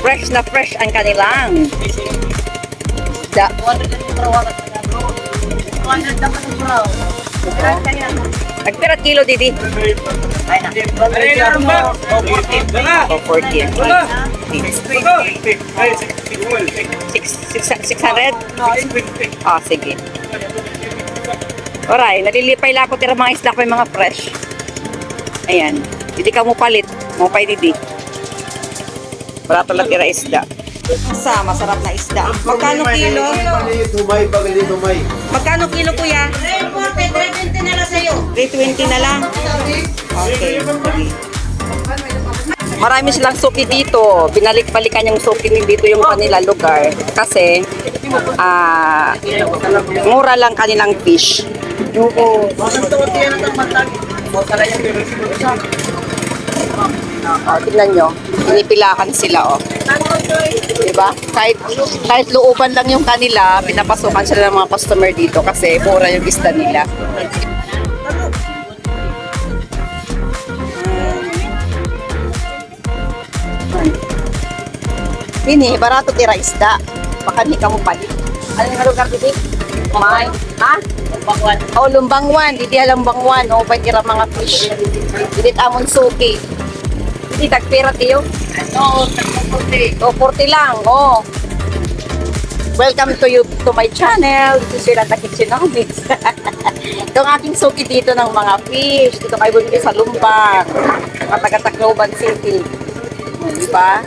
Fresh na fresh ang kanilang. Da. Nagpira kilo didi. O 14. Six, six, six hundred? Ah, sige. Alright, nalilipay lang ako tira mga isda ko yung mga fresh. Ayan. Hindi ka mo palit. Mo pa didi. Wala talaga tira isda. Sa masarap na isda. Magkano kilo? Tumay, pag hindi tumay. Magkano kilo kuya? 320 na lang sa'yo. 320 na lang? Okay. Marami silang suki dito. Binalik-balikan yung suki dito yung kanila lugar. Kasi, ah, mura lang kanilang fish. Oo. Oh, tingnan nyo. Pinipilakan sila, oh. Diba? Kahit, kahit looban lang yung kanila, pinapasukan sila ng mga customer dito kasi mura yung isda nila. Ini, barato tira isda. Baka hindi ka mo palit. Ano nga lugar dito? May. Ha? Lumbangwan. Oh, lumbangwan. Didi lumbangwan. Oh, pa tira mga fish. Didi amon suki. Didi tagpira tiyo. Ano, 240. 240 lang. Oh. Welcome to you to my channel. This is Yolanda Kitchenomics. Ito ang aking suki dito ng mga fish. Dito kayo bumili sa Lumbang. Mga taga Tacloban City. Di ba?